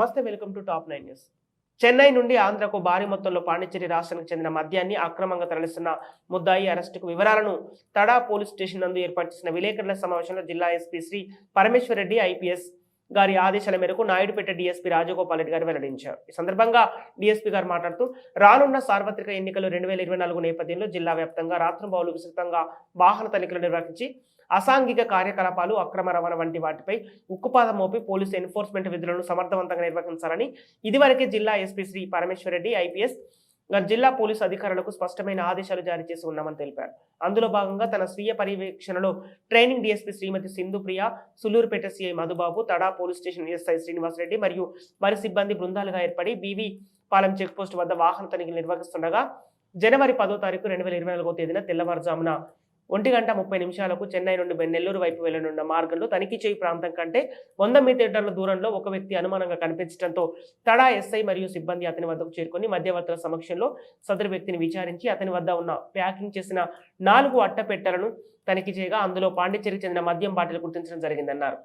నమస్తే welcome to top nine news. Chennai నుండి ఆంధ్రకు భారీ మొత్తంలో పాండిచ్చేరి రాష్ట్రానికి చెందిన మద్యాన్ని అక్రమంగా తరలిస్తున్న ముద్దాయి అరెస్టుకు వివరాలను తడా పోలీస్ స్టేషన్ నందు ఏర్పాటు చేసిన విలేకరుల సమావేశంలో జిల్లా ఎస్పీ శ్రీ పరమేశ్వర్ రెడ్డి ఐపీఎస్ గారి ఆదేశాల మేరకు నాయుడుపేట డీఎస్పీ రాజగోపాల్ రెడ్డి గారు వెల్లడించారు. ఈ సందర్భంగా డీఎస్పీ గారు మాట్లాడుతూ రానున్న సార్వత్రిక ఎన్నికలు రెండు వేల ఇరవై నాలుగు నేపథ్యంలో జిల్లా వ్యాప్తంగా రాత్రింబావులు విస్తృతంగా వాహన తనిఖీలు నిర్వహించి అసాంఘిక కార్యకలాపాలు అక్రమ రవాణా వంటి వాటిపై ఉక్కుపాదం మోపి పోలీసు ఎన్ఫోర్స్మెంట్ విధులను సమర్థవంతంగా నిర్వహించాలని ఇదివరకే జిల్లా ఎస్పీ శ్రీ పరమేశ్వర్ రెడ్డి ఐపీఎస్ జిల్లా పోలీసు అధికారులకు స్పష్టమైన ఆదేశాలు జారీ చేసి ఉన్నామని తెలిపారు. అందులో భాగంగా తన స్వీయ పర్యవేక్షణలో training DSP Shrimati Sindhu Priya Sullurupeta CI Madhubabu Tada police station SI Srinivasa Reddy మరియు వారి సిబ్బంది బృందాలుగా ఏర్పడి బీవీ పాలెం చెక్పోస్ట్ వద్ద వాహన తనిఖీలు నిర్వహిస్తుండగా జనవరి పదో తారీఖు రెండు వేల ఇరవై నాలుగో తేదీన తెల్లవారుజామున ఒంటి గంట ముప్పై నిమిషాలకు చెన్నై నుండి నెల్లూరు వైపు వెళ్ళనున్న మార్గంలో తనిఖీ చేయి ప్రాంతం కంటే వంద మీటర్ల దూరంలో ఒక వ్యక్తి అనుమానంగా కనిపించడంతో తడా ఎస్ఐ మరియు సిబ్బంది అతని వద్దకు చేరుకొని మధ్యవర్తుల సమక్షంలో సదరు వ్యక్తిని విచారించి అతని వద్ద ఉన్న ప్యాకింగ్ చేసిన నాలుగు అట్టపెట్టెలను తనిఖీ చేయగా అందులో పాండిచ్చేరికి చెందిన మద్యం బాటిల్ గుర్తించడం జరిగిందన్నారు.